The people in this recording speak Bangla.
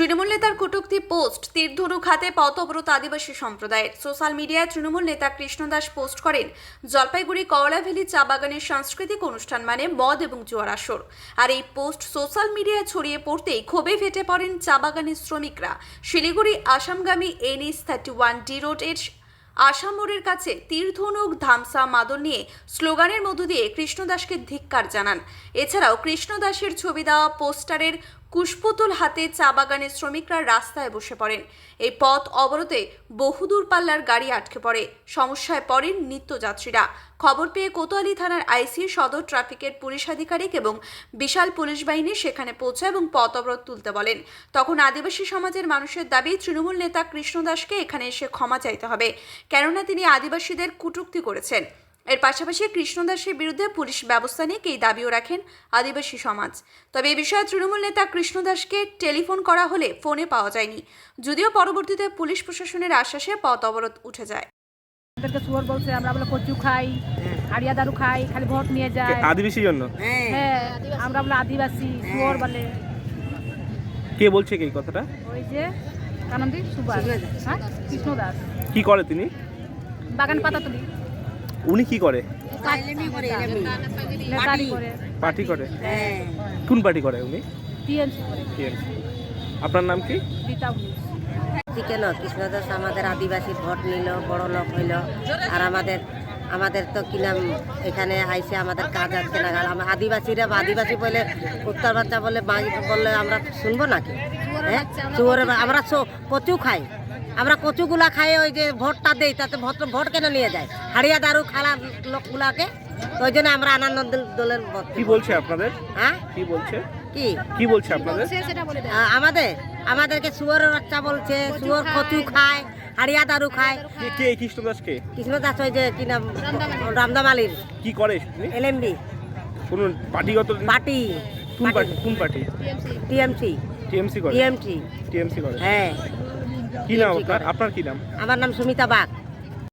তৃণমূল নেতার কটূক্তি পোস্ট, তীরধনুক হাতে পথ অবরোধ আদিবাসী সম্প্রদায়ের। সোশ্যাল মিডিয়ায় তৃণমূল নেতা কৃষ্ণ দাস পোস্ট করেন, জলপাইগুড়ি কওয়ালাভ্যালি চা বাগানের সাংস্কৃতিক অনুষ্ঠান মানে মদ এবং জোয়ার আসর। আর এই পোস্ট সোশ্যাল মিডিয়ায় ছড়িয়ে পড়তেই ক্ষোভে ফেটে পড়েন চা বাগানের শ্রমিকরা। শিলিগুড়ি আসামগামী এনএস থার্টি ওয়ান ডি রোডের আসাম মোড়ের কাছে তীরধনুক ধামসা মাদল নিয়ে স্লোগানের মধ্য দিয়ে কৃষ্ণদাসকে ধিক্কার জানান। এছাড়াও কৃষ্ণদাসের ছবি দেওয়া পোস্টারের কুশপুতুল হাতে চা বাগানের শ্রমিকরা রাস্তায় বসে পড়েন। এই পথ অবরোধে বহুদূর পাল্লার গাড়ি আটকে পড়ে। সমস্যায় পড়েন নিত্যযাত্রীরা। খবর পেয়ে কোতোয়ালি থানার আইসি সদর ট্রাফিকের পুলিশ আধিকারিক এবং বিশাল পুলিশ বাহিনী সেখানে পৌঁছায় এবং পথ অবরোধ তুলতে বলেন। তখন আদিবাসী সমাজের মানুষের দাবি, তৃণমূল নেতা কৃষ্ণদাসকে এখানে এসে ক্ষমা চাইতে হবে। কেননা তিনি আদিবাসীদের কুটুক্তি করেছেন। এর পাশাপাশি কৃষ্ণদাসের বিরুদ্ধে পুলিশ ব্যবস্থা নিয়ে এই দাবিও রাখেন আদিবাসী সমাজ। তবে এ বিষয়ে তৃণমূল নেতা কৃষ্ণদাসকে টেলিফোন করা হলে ফোনে পাওয়া যায়নি। যদিও পরবর্তীতে পুলিশ প্রশাসনের আশ্বাসে পথ অবরোধ উঠে যায়। আমাদেরকে শুয়োর বলছে আমরা বলে কচু খাই আড়িয়া দারু খাই খালি ভোট নিয়ে যায়। আদিবাসীর জন্য? হ্যাঁ। আমরা বলে আদিবাসী শুয়োর বলে। কে বলছে কি এই কথাটা? ওই যে কানন্দি সুভাষ। হ্যাঁ কৃষ্ণ দাস কি করে তিনি? বাগান পাতা তুলি। উনি কি করে? পার্টি করে। কোন পার্টি করে উনি? আপনার নাম কি? কেন কৃষ্ণদাস আমাদের আদিবাসী ভোট নিল বড় লোক হইল। আর আমাদের আমাদের তো কি নাম এখানে আইসে আমাদের কাজ আসছে না আমরা আদিবাসীরা বা আদিবাসী বলে উত্তর বাচ্চা বলে মাই বললে আমরা শুনব নাকি? হ্যাঁ? চুয়ারে আমরা কচু খাই। আমরা কচুগুলা খাই ওই যে ভোটটা দেই তাতে ভোট ভোট কেন নিয়ে যায়? হাড়িয়া দারু খালা লোকগুলাকে ওই জন্য আমরা আনন্দ দলের কি বলছে আপনাদের? হ্যাঁ? কি বলছে? কি? কি বলছে আপনাদের? আমাদের আমাদেরকে শুয়োরের বাচ্চা বলছে শুয়োর কচু খায় হাড়িয়া দারু খায়। কে কে এই কৃষ্ণদাস কে? কৃষ্ণ দাস ওই যে কি নাম? রামদাম আলীর কি করে তিনি এলএমডি কোন পার্টিগত পার্টি। কোন পার্টি। কোন পার্টি? টিএমসি। টিএমসি করে টিএমটি টিএমসি করে হ্যাঁ। কি নাম আপনার। আপনার কি নাম? আমার নাম সুমিতা বাগ।